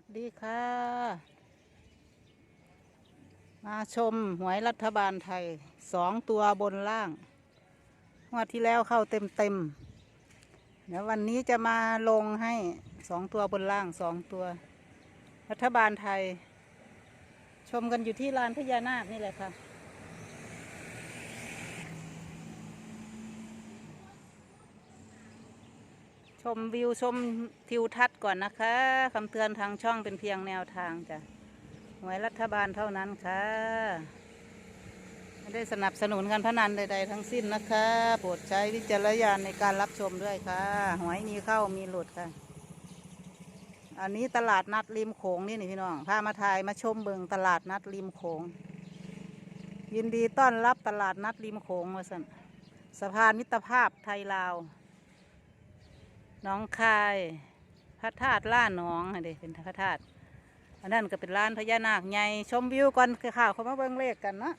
วัสดีค่ะ มาชมหวยรัฐบาลไทยสองตัวบนล่างงวดที่แล้วเข้าเต็มเต็มๆเดี๋ยววันนี้จะมาลงให้สองตัวบนล่างสองตัว รัฐบาลไทย ชมกันอยู่ที่ลานพญานาคนี่แหละค่ะ ชมวิวชมทิวทัศน์ก่อนนะคะคำเตือนทางช่องเป็นเพียงแนวทางจ้ะหวยรัฐบาลเท่านั้นค่ะ ไม่ได้สนับสนุนการพนันใด ๆ ทั้งสิ้นนะคะ โปรดใช้วิจารณญาณในการรับชมด้วยค่ะหวยมีเข้ามีหลุดค่ะ อันนี้ตลาดนัดริมโขงนี่นี่พี่น้องพามาถ่ายมาชมเบิงตลาดนัดริมโขง ยินดีต้อนรับตลาดนัดริมโขงมาสันสะพานมิตรภาพไทยลาว น้องคาย พระธาตุล่าหนองอันนี้เป็นพระธาตุอันนั้นก็เป็นร้านพญานาคใหญ่ชมวิวก่อนข่าวเขามาเบิ่งเลขกันเนาะ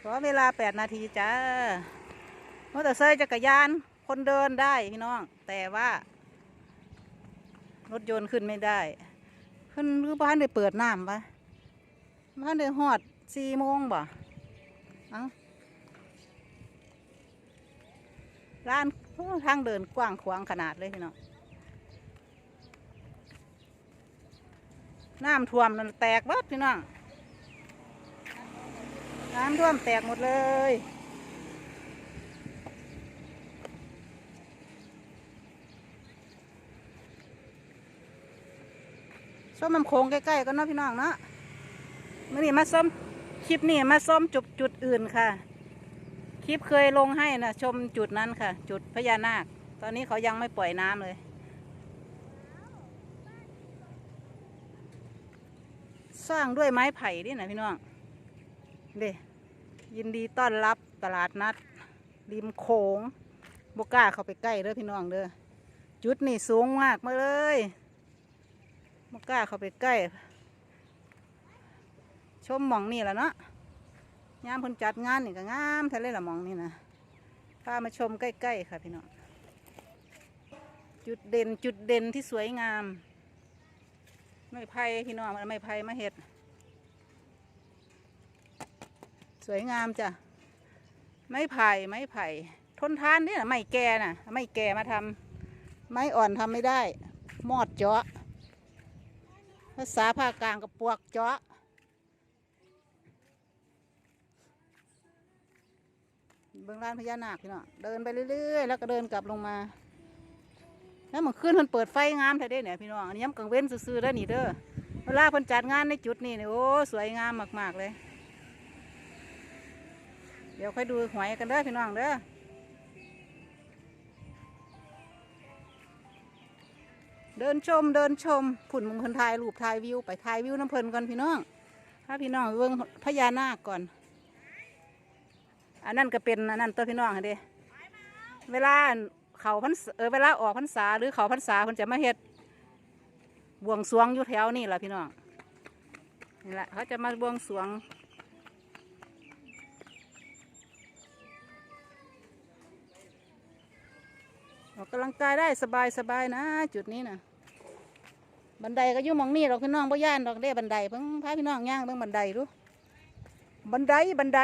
ขอเวลาแปดนาทีจ้ามอเตอร์ไซค์จักรยานคนเดินได้พี่น้อง แต่ว่ารถยนต์ขึ้นไม่ได้ ขึ้นคือบ้านได้เปิดน้ำปะบ้านได้หอดสี่โมงบ่เอ้าร้าน ทางเดินกว้างขวางขนาดเลยพี่น้องน้ำท่วมนั่นแตกบิดพี่น้องน้ำท่วมแตกหมดเลยส้มมันโค้งใกล้ๆกันเนาะพี่น้องเนาะมื่อนี้มาส้มคลิปนี้มาส้มจุดจุดอื่นค่ะ ลิปเคยลงให้นะชมจุดนั้นค่ะ จุดพญานาค ตอนนี้เขายังไม่ปล่อยน้ำเลย สร้างด้วยไม้ไผ่ดินะพี่น้องเด้ยินดีต้อนรับตลาดนัด ริมโขงบก้าเข้าไปใกล้เด้อพี่น้องเด้อจุดนี่สูงมากมาเลยบก้าเข้าไปใกล้ ชมหมองนี่แหละเนาะ ยามเพิ่นจัดงานนี่ก็งามทะเลละมองนี่นะพามาชมใกล้ ๆ ค่ะพี่น้องจุดเด่นจุดเด่นที่สวยงาม ไม่ไผ่พี่น้องไม่ไผ่มาเห็ด สวยงามจ้ะไม้ไผ่ไม้ไผ่ ทนทานนี่นะไม้แก่น่ะ ไม้แก่มาทำไม้อ่อนทำไม่ได้ มอดเจาะภาษาภาคกลางกับปวกเจาะ เบื้องล่างพญานาคพี่น้องเดินไปเรื่อยๆ แล้วก็เดินกลับลงมา แล้วมันขึ้นมันเปิดไฟงามแท้เด้เนี่ยพี่น้องอันนี้ย้ำกลางเว้นซื่อๆเด้อนี่เด้อเวลาเพิ่นจัดงานในจุดนี้เนี่ยโอ้สวยงามมากๆเลย เดี๋ยวค่อยดูหวยกันเด้อพี่น้องเด้อเดินชมเดินชมผุ่นมึงเพิ่นถ่ายรูปถ่ายวิวไปถ่ายวิวน้ำเพลินก่อนพี่น้องถ้าพี่น้องเบิ่งพญานาคก่อน อันนั้นก็เป็นอันนั้นตัวพี่น้องค่ะเด้เวลาเขาพันเออเวลาออกพรรษาหรือเขาพรรษาคนจะมาเฮ็ดบวงสวงอยู่แถวนี่แหละพี่น้องนี่แหละเขาจะมาบวงสวงออกกำลังกายได้สบายสบายๆนะ จุดนี้นะบันไดก็ยู่มองนี่หรอกพี่น้องพ่ย่านดอกเด้บันไดเพิ่งพาพี่น้องย่างเบิ่งบันไดดู บันไดบันได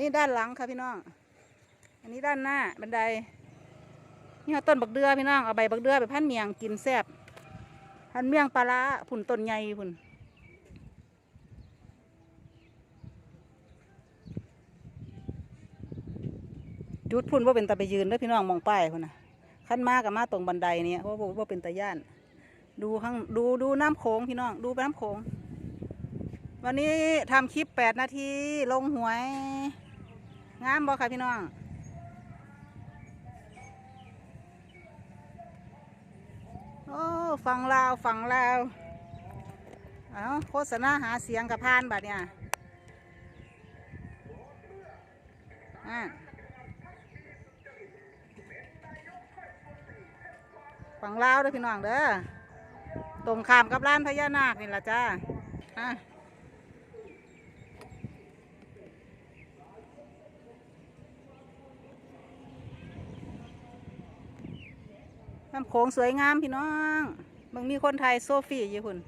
นี่ด้านหลังค่ะพี่น้อง อันนี้ด้านหน้าบันได นี่เอาต้นบักเดือพี่น้องเอาใบบักเดือไปพันเมียงกินแซ่บพันเมียงปลาร้าผุ่นต้นใหญ่ผุ่นจุดพุ่นว่าเป็นตาไปยืนเด้อพี่น้องมองป้ายพุ่นนะขั้นมากกับมาตรงบันไดเนี่ยเพราะว่าว่าเป็นตาย่าน ดูข้างดูดูน้ำโขงพี่น้องดูไปน้ำโขง วันนี้ทำคลิปแปดนาที ลงหวย งามบ่ค่ะพี่น้อง โอ้ฟังลาวฟังลาว เอาโฆษณาหาเสียงกับพานบัดเนี่ยอ่าฟังลาวเด้อพี่น้องเด้อตรงข้ามกับร้านพญานาคนี่แหละจ้าอะ น้ำโขงสวยงามพี่น้องมึงมีคนไทยโซฟี่อยู่คุณ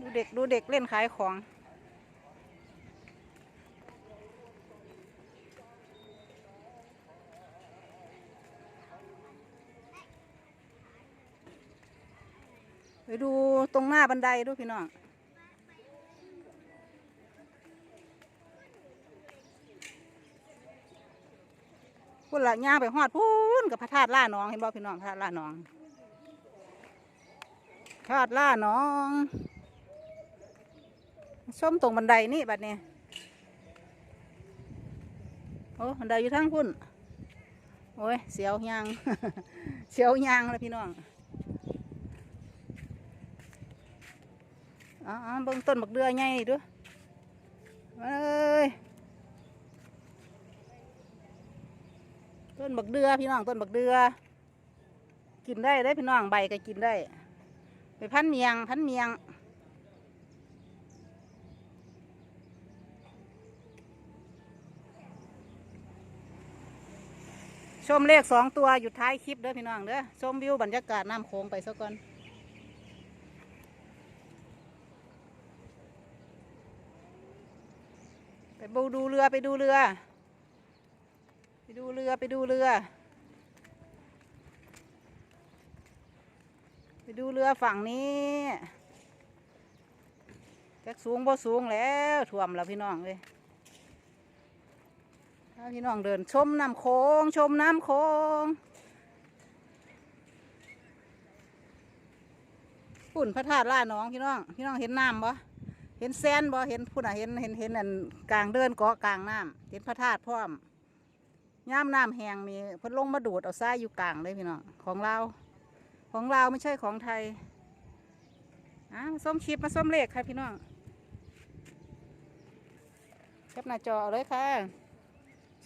ดูเด็กดูเด็กเล่นขายของ ไปดูตรงหน้าบันไดดูพี่น้องพุ่นละย่างไปหอดพุ่นกับพระธาตุล่าน้องเห็นบ่พี่น้องพระธาตุล่าน้องพระธาตุล่าน้องชมตรงบันไดนี่บัดนี้โอ้บันไดอยู่ทั้งพุ่นโอ้ยเสียวยางเสียวยางเลยพี่น้อง อ๋อเบิ่งต้นบักเดือใหญ่ด้วยเอ้ยต้นบักเดือพี่น้องต้นบักเดือกินได้ได้พี่น้องใบก็กินได้ ไปพันเมียงพันเมียงชมเลขสองตัวอยู่ท้ายคลิปเด้อพี่น้องเด้อชมวิวบรรยากาศน้ำโขงไปซะก่อน ไปดูเรือไปดูเรือ ไปดูเรือไปดูเรือ ไปดูเรือฝั่งนี้แจักสูงบ่สูงแล้วท่วมแล้วพี่น้องเลยถ้าพี่น้องเดินชมน้ำโขงชมน้ำโขงปุ่นพระธาตุล่าน้องพี่น้อง พี่น้องเห็นน้ำบ่ เห็นแซนบ่เห็นพุ่นอะเห็นเห็นเห็นอันกลางเดินเกาะกลางน้ำเห็นพระธาตุพร้อมย่ามน้ำแหงมีเพิ่นลงมาดูดเอาทรายอยู่กลางเลยพี่น้องของเราของเราไม่ใช่ของไทยอะมาส้มชิปมาส้มเลขค่ะพี่น้องแคปหน้าจอเอาเลยค่ะ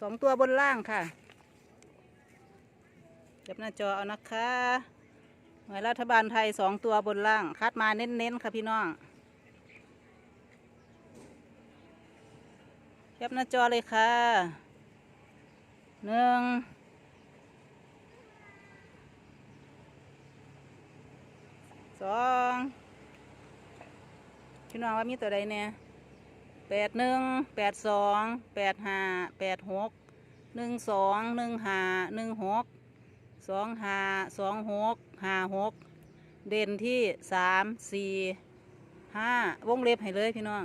สองตัวบนล่างค่ะแคปหน้าจอเอานะคะหน่วยรัฐบาลไทยสองตัวบนล่างคัดมาเน้นๆค่ะพี่น้อง แคปหน้าจอเลยค่ะหนึ่งสองพี่น้องว่ามีตัวใดเนี่ยแปดหนึ่งแปดสองแปดห้าแปดหกหนึ่งสองหนึ่งห้าหนึ่งหกสองห้าสองหกห้าหกเด่นที่สามสี่ห้าวงเล็บให้เลยพี่น้อง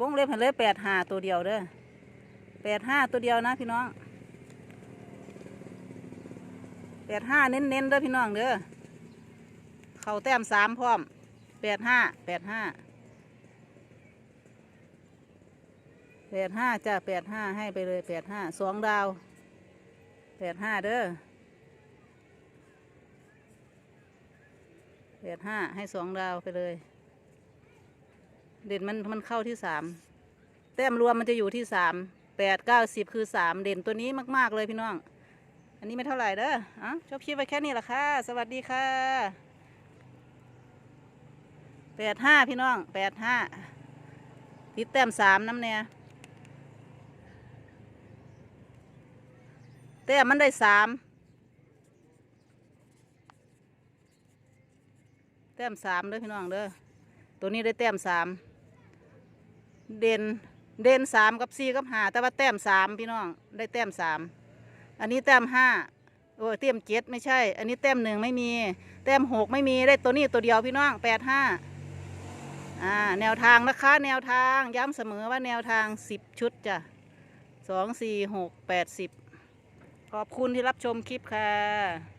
วงเล็บให้เลยแปดห้าตัวเดียวเด้อแปดห้าตัวเดียวนะพี่น้องแปดห้าเน้นเน้นๆเด้อพี่น้องเด้อเข่าแต้มสามพร้อมแปดห้าแปดห้าแปดห้าจ้าแปดห้าให้ไปเลยแปดห้าสองดาวแปดห้าเด้อแปดห้าให้สองดาวไปเลย เด่นมันมันเข้าที่สามแต้มรวมมันจะอยู่ที่สามแปดเก้าสิบคือสามเด่นตัวนี้มาก ๆ เลยพี่น้อง อันนี้ไม่เท่าไหร่เด้ออะชอบคลิปไปแค่นี้แหละค่ะ สวัสดีค่ะแปดห้าพี่น้องแปดห้าติดแต้มสามน้ำเนี่ยแต้มมันได้สามแต้มสามเด้อพี่น้องเด้อตัวนี้ได้แต้มสาม เด่นเด่นสามกับสี่กับห้าแต่ว่าแต้มสามพี่น้องได้แต้มสามอันนี้แต้มห้าโอ้ยแต้มเจ็ดไม่ใช่ อันนี้แต้มหนึ่งไม่มี แต้มหกไม่มีได้ตัวนี้ตัวเดียวพี่น้องแปดห้าอ่าแนวทางนะคะ แนวทางย้ำเสมอว่าแนวทางสิบชุดจ้ะสองสี่หกแปดสิบขอบคุณที่รับชมคลิปค่ะ